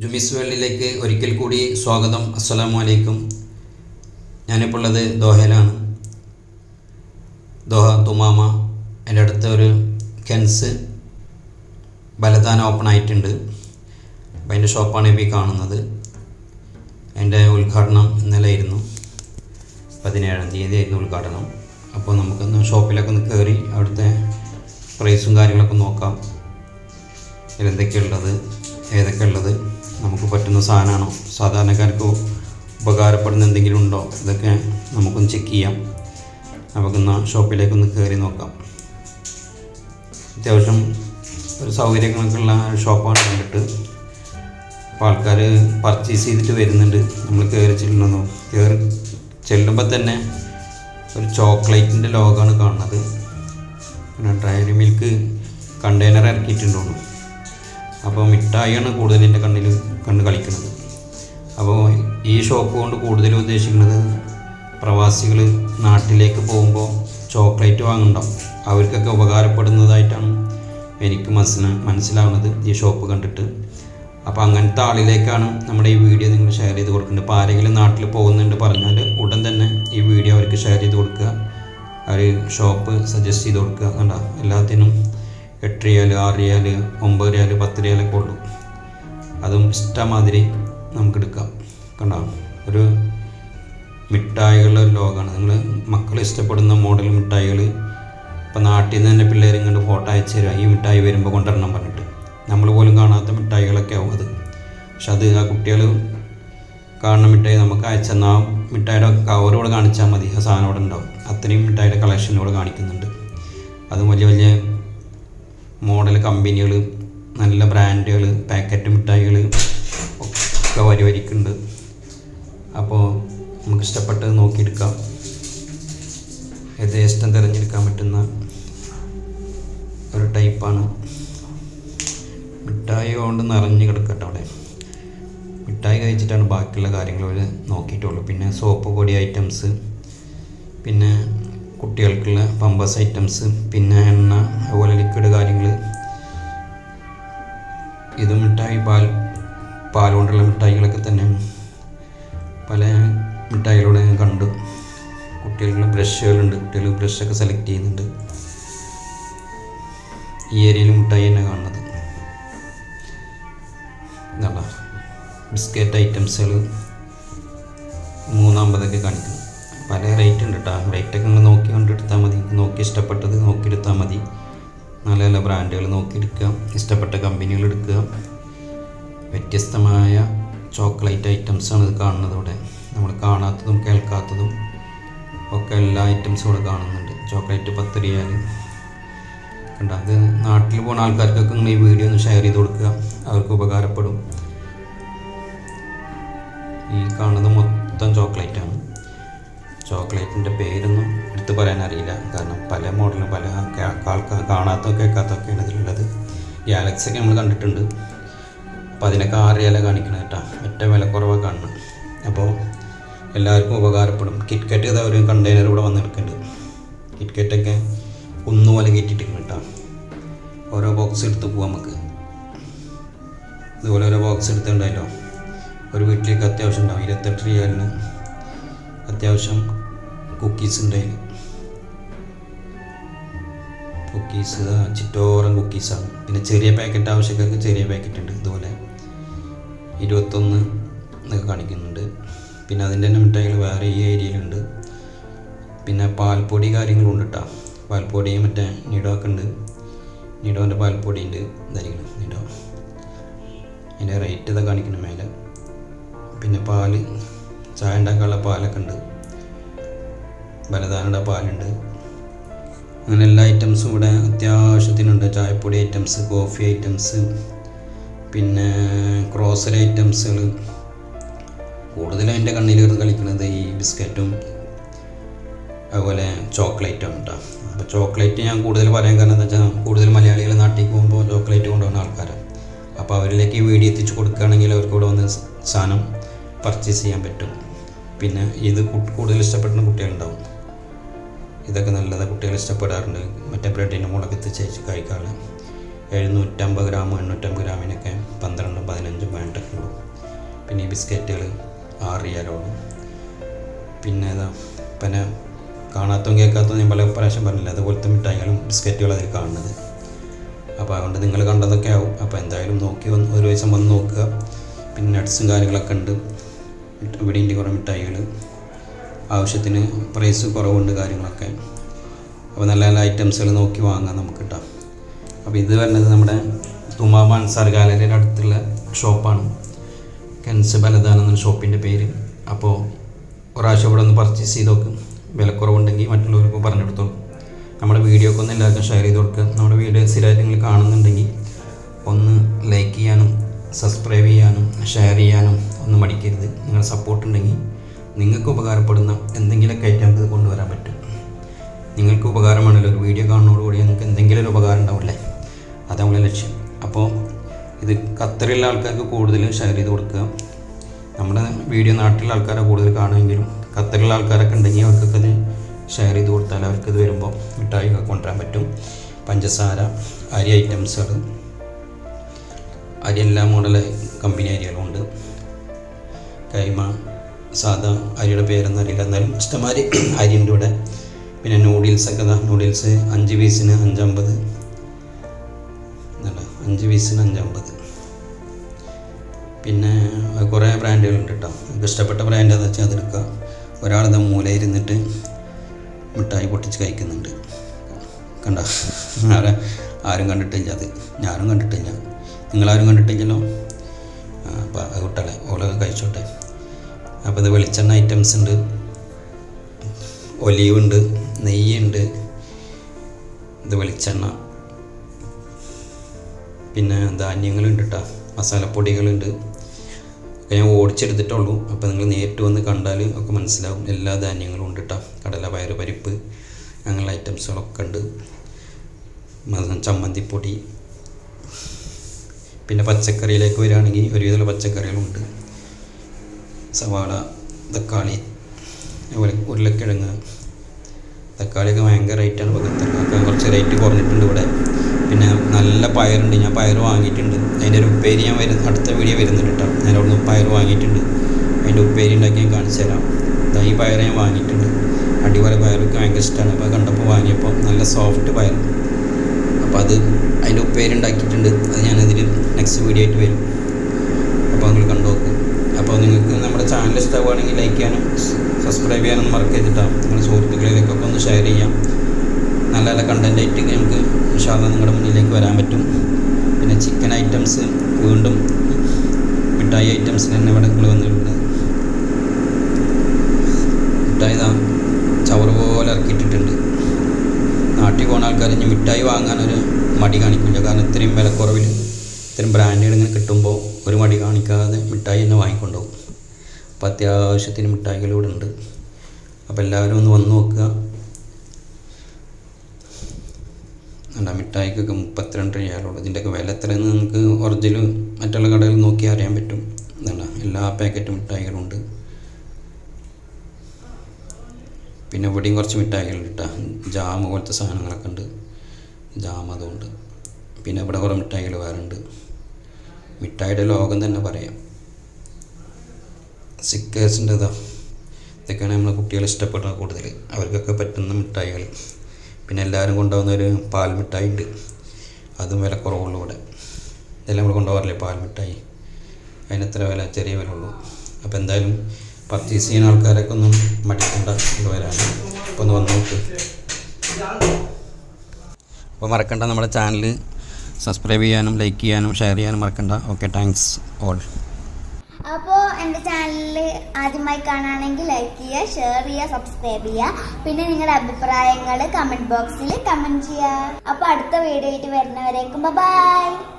ജുമിസ് വേൾഡിലേക്ക് ഒരിക്കൽ കൂടി സ്വാഗതം. അസ്സലാമു അലൈക്കും. ഞാനിപ്പോൾ ഉള്ളത് ദോഹയിലാണ്. ദോഹ തുമാമ എന്റെ അടുത്ത ഒരു കെൻസ് ബലദാന ഓപ്പൺ ആയിട്ടുണ്ട്. അപ്പം അതിന്റെ ഷോപ്പാണ് ഇപ്പോൾ കാണുന്നത്. അതിന്റെ ഉദ്ഘാടനം ഇന്നലെ ആയിരുന്നു പതിനേഴാം തീയതി ആയിരുന്നു ഉദ്ഘാടനം. അപ്പോൾ നമുക്കൊന്ന് ഷോപ്പിലൊക്കെ ഒന്ന് കയറി അവിടുത്തെ പ്രൈസും കാര്യങ്ങളൊക്കെ നോക്കാം. ഇതിലെന്തൊക്കെയുള്ളത് ഏതൊക്കെ ഉള്ളത്? നമുക്ക് പറ്റുന്ന സാധനമാണോ? സാധാരണക്കാർക്ക് ഉപകാരപ്പെടുന്ന എന്തെങ്കിലും ഉണ്ടോ? ഇതൊക്കെ നമുക്കൊന്ന് ചെക്ക് ചെയ്യാം. നമുക്കൊന്ന് ഷോപ്പിലേക്കൊന്ന് കയറി നോക്കാം. അത്യാവശ്യം ഒരു സൗകര്യങ്ങളൊക്കെ ഉള്ള ഷോപ്പാണ് കണ്ടിട്ട്. അപ്പോൾ ആൾക്കാർ പർച്ചേസ് ചെയ്തിട്ട് വരുന്നുണ്ട്. നമ്മൾ കയറി ചെല്ലുന്നു. കയറി ചെല്ലുമ്പോൾ തന്നെ ഒരു ചോക്ലേറ്റിന്റെ ലോഗാണ് കാണുന്നത്. പിന്നെ ഡയറി മിൽക്ക് കണ്ടെയ്നർ ഇറക്കിയിട്ടുണ്ടോ അപ്പോൾ മിഠായിയാണ് കൂടുതൽ എന്റെ കണ്ണിൽ കണ്ണ് കളിക്കുന്നത്. അപ്പോൾ ഈ ഷോപ്പ് കൊണ്ട് കൂടുതൽ ഉദ്ദേശിക്കുന്നത് പ്രവാസികൾ നാട്ടിലേക്ക് പോകുമ്പോൾ ചോക്ലേറ്റ് വാങ്ങുന്നുണ്ടാവും. അവർക്കൊക്കെ ഉപകാരപ്പെടുന്നതായിട്ടാണ് എനിക്ക് മനസ്സിന് മനസ്സിലാവുന്നത് ഈ ഷോപ്പ് കണ്ടിട്ട്. അപ്പോൾ അങ്ങനത്തെ ആളിലേക്കാണ് നമ്മുടെ ഈ വീഡിയോ നിങ്ങൾ ഷെയർ ചെയ്ത് കൊടുക്കേണ്ടത് ഇപ്പോൾ ആരെങ്കിലും നാട്ടിൽ പോകുന്നുണ്ട് പറഞ്ഞാൽ ഉടൻ തന്നെ ഈ വീഡിയോ അവർക്ക് ഷെയർ ചെയ്ത് കൊടുക്കുക. അവർ ഷോപ്പ് സജസ്റ്റ് ചെയ്ത് കൊടുക്കുക. കണ്ട? എല്ലാത്തിനും എട്ട് റിയാൽ ആറ് റിയാൽ ഒമ്പത് റിയാൽ പത്ത് റിയാലൊക്കെ ഉള്ളൂ. അതും ഇഷ്ടമാതിരി നമുക്ക് എടുക്കാം. കണ്ടോ? ഒരു മിഠായികളുടെ ലോകമാണ്. നിങ്ങൾ മക്കൾ ഇഷ്ടപ്പെടുന്ന മോഡൽ മിഠായികൾ ഇപ്പം നാട്ടിൽ നിന്ന് തന്നെ പിള്ളേർ ഇങ്ങോട്ട് ഫോട്ടോ അയച്ചു തരിക ഈ മിഠായി വരുമ്പോൾ കൊണ്ടുവരണം പറഞ്ഞിട്ട്. നമ്മൾ പോലും കാണാത്ത മിഠായികളൊക്കെ ആവും അത്. പക്ഷെ അത് ആ കുട്ടികൾ കാണുന്ന മിഠായി നമുക്ക് അയച്ചെന്നാൽ ആ മിഠായിയുടെ കവറോട് കാണിച്ചാൽ മതി. ആ സാധനം അവിടെ ഉണ്ടാവും. അത്രയും മിഠായിയുടെ കളക്ഷനോട് കാണിക്കുന്നുണ്ട്. അതും വലിയ വലിയ മോഡൽ കമ്പനികൾ നല്ല ബ്രാൻഡുകൾ പാക്കറ്റ് മിഠായികൾ ഒക്കെ വരി വരിക്കുണ്ട് അപ്പോൾ നമുക്ക് ഇഷ്ടപ്പെട്ടത് നോക്കിയെടുക്കാം. യഥേഷ്ടം തിരഞ്ഞെടുക്കാൻ പറ്റുന്ന ഒരു ടൈപ്പാണ് മിഠായി കൊണ്ട് നിറഞ്ഞ് കിടക്കട്ടെ അവിടെ. മിഠായി കഴിച്ചിട്ടാണ് ബാക്കിയുള്ള കാര്യങ്ങൾ അവർ നോക്കിയിട്ടുള്ളൂ. പിന്നെ സോപ്പ് പൊടി ഐറ്റംസ് പിന്നെ കുട്ടികൾക്കുള്ള പമ്പസ് ഐറ്റംസ് പിന്നെ എണ്ണ അതുപോലെ ലിക്വിഡ് കാര്യങ്ങൾ ഇത് മിഠായി പാൽ പാൽ കൊണ്ടുള്ള മിഠായികളൊക്കെ തന്നെ പല മിഠായികളോട് ഞാൻ കണ്ടു. കുട്ടികൾക്കുള്ള ബ്രഷുകളുണ്ട് കുട്ടികൾ ബ്രഷൊക്കെ സെലക്ട് ചെയ്യുന്നുണ്ട്. ഈ ഏരിയയിൽ മിഠായി തന്നെ കാണുന്നത്. ബിസ്ക്കറ്റ് ഐറ്റംസുകൾ മൂന്നാമ്പതൊക്കെ കാണിക്കുന്നു പല റേറ്റ് ഉണ്ട് കേട്ടോ റേറ്റൊക്കെ നിങ്ങൾ നോക്കി കണ്ടെടുത്താൽ മതി. നോക്കി ഇഷ്ടപ്പെട്ടത് നോക്കിയെടുത്താൽ മതി. നല്ല നല്ല ബ്രാൻഡുകൾ നോക്കിയെടുക്കുക. ഇഷ്ടപ്പെട്ട കമ്പനികൾ എടുക്കുക. വ്യത്യസ്തമായ ചോക്ലേറ്റ് ഐറ്റംസാണ് ഇത് കാണുന്നത് ഇവിടെ. നമ്മൾ കാണാത്തതും കേൾക്കാത്തതും ഒക്കെ എല്ലാ ഐറ്റംസും ഇവിടെ കാണുന്നുണ്ട്. ചോക്ലേറ്റ് പത്ത് റിയാൽ കണ്ട. അത് നാട്ടിൽ പോകുന്ന ആൾക്കാർക്കൊക്കെ നിങ്ങൾ ഈ വീഡിയോ ഒന്ന് ഷെയർ ചെയ്ത് കൊടുക്കുക. അവർക്ക് ഉപകാരപ്പെടും. ഈ കാണുന്നത് മൊത്തം ചോക്ലേറ്റാണ് ചോക്ലേറ്റിന്റെ പേരൊന്നും എടുത്തു പറയാൻ അറിയില്ല. കാരണം പല മോഡലും പല ആൾക്കാർ കാണാത്ത കേൾക്കാത്തൊക്കെയാണ് ഇതിലുള്ളത്. ഗാലക്സിയൊക്കെ നമ്മൾ കണ്ടിട്ടുണ്ട്. അപ്പോൾ അതിനൊക്കെ ആറ് ഇല കാണിക്കണം കേട്ടോ. ഏറ്റവും വില കുറവാണ് കാണണം. അപ്പോൾ എല്ലാവർക്കും ഉപകാരപ്പെടും. കിറ്റ്കറ്റ് ഇതാ ഒരു കണ്ടെയ്നർ ഇവിടെ വന്നെടുക്കുന്നുണ്ട് കിറ്റ്കറ്റൊക്കെ കുന്നുപോലെ കയറ്റിയിട്ടിരിക്കണം കേട്ടോ. ഓരോ ബോക്സ് എടുത്ത് പോവാം നമുക്ക്. ഇതുപോലെ ഓരോ ബോക്സ് എടുത്തിട്ടുണ്ടല്ലോ ഒരു വീട്ടിലേക്ക് അത്യാവശ്യം ഉണ്ടാവും. ഇരുപത്തെട്ട് റിയാലിന് അത്യാവശ്യം കുക്കീസ് ഉണ്ട്. കുക്കീസ് ചിറ്റോറം കുക്കീസാണ് പിന്നെ ചെറിയ പാക്കറ്റ് ആവശ്യക്കാർക്ക് ചെറിയ പാക്കറ്റ് ഉണ്ട് ഇതുപോലെ. ഇരുപത്തൊന്ന് എന്നൊക്കെ കാണിക്കുന്നുണ്ട്. പിന്നെ അതിന്റെ തന്നെ മിഠായികൾ വേറെ ഈ ഏരിയയിലുണ്ട് പിന്നെ പാൽപ്പൊടി കാര്യങ്ങളും ഉണ്ട് കേട്ടോ പാൽപ്പൊടി മറ്റേ നിഡോ ഉണ്ട്. നിഡോന്റെ പാൽപ്പൊടി ഉണ്ട്. ഇതായിരിക്കണം നിഡോ. അതിന്റെ റേറ്റ് ഇതൊക്കെ കാണിക്കണം മേലെ. പിന്നെ പാൽ ചായ ഉണ്ടാക്കാനുള്ള പാലൊക്കെ ഉണ്ട്. ബലദാനയുടെ പാലുണ്ട്. അങ്ങനെ എല്ലാ ഐറ്റംസും ഇവിടെ അത്യാവശ്യത്തിനുണ്ട്. ചായപ്പൊടി ഐറ്റംസ് കോഫി ഐറ്റംസ് പിന്നെ ക്രോസറി ഐറ്റംസുകൾ കൂടുതലും എന്റെ കണ്ണിൽ കളിക്കുന്നത് ഈ ബിസ്ക്കറ്റും അതുപോലെ ചോക്ലേറ്റും കേട്ടോ അപ്പോൾ ചോക്ലേറ്റ് ഞാൻ കൂടുതൽ പറയാൻ കാരണം എന്താ വെച്ചാൽ കൂടുതൽ മലയാളികൾ നാട്ടിൽ പോകുമ്പോൾ ചോക്ലേറ്റ് കൊണ്ടുപോകുന്ന ആൾക്കാരാണ് അപ്പോൾ അവരിലേക്ക് ഈ വീഡിയോ എത്തിച്ച് കൊടുക്കുകയാണെങ്കിൽ അവർക്ക് ഇവിടെ വന്ന് സാധനം പർച്ചേസ് ചെയ്യാൻ പറ്റും. പിന്നെ ഇത് കൂടുതൽ ഇഷ്ടപ്പെടുന്ന കുട്ടികളുണ്ടാവും. ഇതൊക്കെ നല്ലത് കുട്ടികൾ ഇഷ്ടപ്പെടാറുണ്ട്. മറ്റേ ബ്രെഡിന്റെ മുളക് എത്തിച്ച് കഴിക്കാറ് എഴുന്നൂറ്റമ്പത് ഗ്രാം എണ്ണൂറ്റമ്പത് ഗ്രാമിനൊക്കെ പന്ത്രണ്ടും പതിനഞ്ചും വേണ്ടൊക്കെ ഉള്ളൂ. ബിസ്ക്കറ്റുകൾ ആറ് റിയാലുള്ളൂ പിന്നെ ഏതാ? പിന്നെ കാണാത്തതും കേൾക്കാത്തതും ഞാൻ പല പ്രാവശ്യം പറഞ്ഞില്ല? അതുപോലത്തെ മിഠായികളും ബിസ്ക്കറ്റുകളും അതിൽ കാണുന്നത്. അപ്പോൾ അതുകൊണ്ട് നിങ്ങൾ കണ്ടതൊക്കെ ആവും. അപ്പോൾ എന്തായാലും നോക്കി വന്ന് ഒരു ദിവസം വന്ന് നോക്കുക. പിന്നെ നട്ട്സും കാര്യങ്ങളൊക്കെ ഉണ്ട്. ഇവിടെ കുറേ മിഠായികൾ. ആവശ്യത്തിന് പ്രൈസ് കുറവുണ്ട് കാര്യങ്ങളൊക്കെ. അപ്പോൾ നല്ല നല്ല ഐറ്റംസുകൾ നോക്കി വാങ്ങാം നമുക്ക് കിട്ടാം അപ്പോൾ ഇത് വരുന്നത് നമ്മുടെ തുമാ മാൻസാർ ഗാലറിയുടെ അടുത്തുള്ള ഷോപ്പാണ് കെൻസ് ബലദാൻ എന്ന ഷോപ്പിന്റെ പേര്. അപ്പോൾ ഒരാഴ്ച ഇവിടെ ഒന്ന് പർച്ചേസ് ചെയ്ത് നോക്കും. വിലക്കുറവുണ്ടെങ്കിൽ മറ്റുള്ളവർക്ക് പറഞ്ഞു നമ്മുടെ വീഡിയോ ഒക്കെ ഒന്ന് എല്ലാവർക്കും ഷെയർ ചെയ്ത് കൊടുക്കുക നമ്മുടെ വീഡിയോ സ്ഥിരമായിട്ട് നിങ്ങൾ കാണുന്നുണ്ടെങ്കിൽ ഒന്ന് ലൈക്ക് ചെയ്യാനും സബ്സ്ക്രൈബ് ചെയ്യാനും ഷെയർ ചെയ്യാനും ഒന്നും മടിക്കരുത്. നിങ്ങളുടെ സപ്പോർട്ട് ഉണ്ടെങ്കിൽ നിങ്ങൾക്ക് ഉപകാരപ്പെടുന്ന എന്തെങ്കിലുമൊക്കെ ആയിട്ട് നമുക്ക് കൊണ്ടുവരാൻ പറ്റും. നിങ്ങൾക്ക് ഉപകാരമാണല്ലോ ഒരു വീഡിയോ കാണുന്നതോടുകൂടി നിങ്ങൾക്ക് എന്തെങ്കിലും ഒരു ഉപകാരം ഉണ്ടാവില്ലേ അത് നമ്മളെ ലക്ഷ്യം. അപ്പോൾ ഇത് ഖത്തറിലുള്ള ആൾക്കാർക്ക് കൂടുതൽ ഷെയർ ചെയ്ത് കൊടുക്കുക. നമ്മുടെ വീഡിയോ നാട്ടിലുള്ള ആൾക്കാരെ കൂടുതൽ കാണുമെങ്കിലും ഖത്തറിലുള്ള ആൾക്കാരൊക്കെ ഉണ്ടെങ്കിൽ അവർക്കൊക്കെ ഇത് ഷെയർ ചെയ്ത് കൊടുത്താൽ അവർക്ക് ഇത് വരുമ്പോൾ മിഠായി ഒക്കെ കൊണ്ടുവരാൻ പറ്റും. പഞ്ചസാര അരി ഐറ്റംസുകൾ അരി എല്ലാ മോഡൽ കമ്പനി അരികളുണ്ട്. കൈമ സാധാ അരിയുടെ പേരൊന്നും അറിയില്ല. എന്നാലും ഇഷ്ടമാതിരി അരിയുണ്ട് ഇവിടെ. പിന്നെ നൂഡിൽസ് ഒക്കെ നൂഡിൽസ് അഞ്ച് പീസിന് അഞ്ചമ്പത്. എന്നല്ല അഞ്ച് പീസിന് അഞ്ചമ്പത്. പിന്നെ കുറേ ബ്രാൻഡുകളുണ്ട് കേട്ടോ. നമുക്ക് ഇഷ്ടപ്പെട്ട ബ്രാൻഡ് എന്ന് വെച്ചാൽ അതെടുക്കുക. ഒരാളിതാ മൂലയിരുന്നിട്ട് മിഠായി പൊട്ടിച്ച് കഴിക്കുന്നുണ്ട്. കണ്ട? ആരെ? ആരും കണ്ടിട്ടില്ല അത്. ഞാനും കണ്ടിട്ടില്ല. നിങ്ങളാരും കണ്ടിട്ടില്ലല്ലോ? അത് കുട്ടളെ ഓളൊക്കെ കഴിച്ചോട്ടെ. അപ്പോൾ ഇത് വെളിച്ചെണ്ണ ഐറ്റംസ് ഉണ്ട്. ഒലീവ് ഉണ്ട് നെയ്യുണ്ട് ഇത് വെളിച്ചെണ്ണ. പിന്നെ ധാന്യങ്ങളുണ്ട് കേട്ടോ മസാലപ്പൊടികളുണ്ട്. ഒക്കെ ഞാൻ ഓടിച്ചെടുത്തിട്ടുള്ളൂ. അപ്പോൾ നിങ്ങൾ നേരിട്ട് വന്ന് കണ്ടാൽ ഒക്കെ മനസ്സിലാവും. എല്ലാ ധാന്യങ്ങളും ഉണ്ട് കേട്ടോ കടല പയർ പരിപ്പ് അങ്ങനെയുള്ള ഐറ്റംസുകളൊക്കെ ഉണ്ട്. ചമ്മന്തിപ്പൊടി. പിന്നെ പച്ചക്കറിയിലേക്ക് വരികയാണെങ്കിൽ ഒരുവിധമുള്ള പച്ചക്കറികളുണ്ട്. സവാള തക്കാളി അതുപോലെ ഉരുളക്കിഴങ്ങ്. തക്കാളിയൊക്കെ ഭയങ്കര റേറ്റാണ് പകർത്തുന്നത് അപ്പോൾ കുറച്ച് റേറ്റ് കുറഞ്ഞിട്ടുണ്ട് ഇവിടെ. പിന്നെ നല്ല പയറുണ്ട്. ഞാൻ പയർ വാങ്ങിയിട്ടുണ്ട്. അതിന്റെ ഒരു ഉപ്പേരി ഞാൻ വരുന്ന അടുത്ത വീഡിയോ വരുന്നുണ്ട് കേട്ടോ. ഞാൻ അവിടെ പയർ വാങ്ങിയിട്ടുണ്ട്. അതിന്റെ ഉപ്പേരി ഉണ്ടാക്കി ഞാൻ കാണിച്ചു തരാം. ഈ പയർ ഞാൻ വാങ്ങിയിട്ടുണ്ട്. അടിപൊളി പയറൊക്കെ ഭയങ്കര ഇഷ്ടമാണ് അപ്പോൾ കണ്ടപ്പോൾ വാങ്ങിയപ്പോൾ നല്ല സോഫ്റ്റ് പയർ അപ്പോൾ അത് അതിന്റെ ഉപ്പേരി ഉണ്ടാക്കിയിട്ടുണ്ട്. അത് ഞാനതിൽ നെക്സ്റ്റ് വീഡിയോ ആയിട്ട് വരും അപ്പോൾ നിങ്ങൾ കണ്ടു നോക്കും അപ്പോൾ നിങ്ങൾക്ക് നമ്മുടെ ചാനൽ ഇഷ്ടമാണെങ്കിൽ ലൈക്ക് ചെയ്യാനും സബ്സ്ക്രൈബ് ചെയ്യാനും മറക്കരുതിട്ടാണ് നിങ്ങളുടെ സുഹൃത്തുക്കളിലേക്കൊക്കെ ഒന്ന് ഷെയർ ചെയ്യാം. നല്ല നല്ല കണ്ടന്റ് ആയിട്ട് നമുക്ക് വിശാല നിങ്ങളുടെ മുന്നിലേക്ക് വരാൻ പറ്റും. പിന്നെ ചിക്കൻ ഐറ്റംസ് വീണ്ടും മിഠായി ഐറ്റംസിന് തന്നെ ഇവിടെ നിങ്ങൾ വന്നിട്ടുണ്ട്. മിഠായി ചവറ് പോലെ ഇറക്കിയിട്ടിട്ടുണ്ട്. നാട്ടിൽ പോകുന്ന ആൾക്കാർ ഇനി മിഠായി വാങ്ങാനൊരു മടി കാണിക്കില്ല കാരണം ഇത്രയും വിലക്കുറവിൽ ഇത്രയും ബ്രാൻഡുകൾ ഇങ്ങനെ കിട്ടുമ്പോൾ ഒരു മടി കാണിക്കാതെ മിഠായി തന്നെ വാങ്ങിക്കൊണ്ടുപോകും അപ്പോൾ അത്യാവശ്യത്തിന് മിഠായികൾ ഇവിടെ ഉണ്ട്. അപ്പോൾ എല്ലാവരും ഒന്ന് വന്ന് നോക്കുക. അല്ല മിഠായിക്കൊക്കെ മുപ്പത്തിരണ്ട് രൂപയുള്ളൂ ഇതിന്റെയൊക്കെ വില എത്രയെന്ന് നിങ്ങൾക്ക് ഒറിജിനൽ മറ്റുള്ള കടകളിൽ നോക്കി അറിയാൻ പറ്റും. അതല്ല എല്ലാ പാക്കറ്റ് മിഠായികളും ഉണ്ട്. പിന്നെ ഇവിടെയും കുറച്ച് മിഠായികളുണ്ട് കേട്ടോ ജാം പോലത്തെ സാധനങ്ങളൊക്കെ ഉണ്ട്. ജാം അതുകൊണ്ട് പിന്നെ ഇവിടെ കുറേ മിഠായികൾ വേറെ ഉണ്ട്. മിഠായിയുടെ ലോകം തന്നെ പറയാം. സിക്കേഴ്സിന്റെ ഇതാ ഇതൊക്കെയാണ് നമ്മളെ കുട്ടികൾ ഇഷ്ടപ്പെടുന്നത് കൂടുതൽ. അവർക്കൊക്കെ പറ്റുന്ന മിഠായികൾ. പിന്നെ എല്ലാവരും കൊണ്ടുപോകുന്ന ഒരു പാൽ മിഠായി ഉണ്ട്. അതും വില കുറവുള്ളൂ ഇവിടെ. ഇതെല്ലാം നമ്മൾ കൊണ്ടുപോകാറില്ലേ? പാൽ മിഠായി. അതിന് എത്ര വില? ചെറിയ വില ഉള്ളൂ. അപ്പോൾ എന്തായാലും പർച്ചേസ് ചെയ്യുന്ന ആൾക്കാരൊക്കെ ഒന്നും മടിക്കണ്ട. കൊണ്ടുവരാണ് അപ്പോൾ ഒന്ന് വന്ന് നോക്ക്. അപ്പോൾ മറക്കണ്ട നമ്മുടെ ചാനൽ. സബ്സ്ക്രൈബ് ചെയ്യാനും ലൈക്ക് ചെയ്യാനും ഷെയർ ചെയ്യാനും മറക്കണ്ട. ഓക്കെ താങ്ക്സ് ഓൾ അപ്പോൾ എന്റെ ചാനലിൽ ആദ്യമായി കാണുകയാണെങ്കിൽ ലൈക്ക് ചെയ്യുക ഷെയർ ചെയ്യുക സബ്സ്ക്രൈബ് ചെയ്യുക. പിന്നെ നിങ്ങളുടെ അഭിപ്രായങ്ങൾ കമന്റ് ബോക്സിൽ കമന്റ് ചെയ്യുക. അപ്പോൾ അടുത്ത വീഡിയോ ആയിട്ട് വരുന്നവരേക്കും ബൈ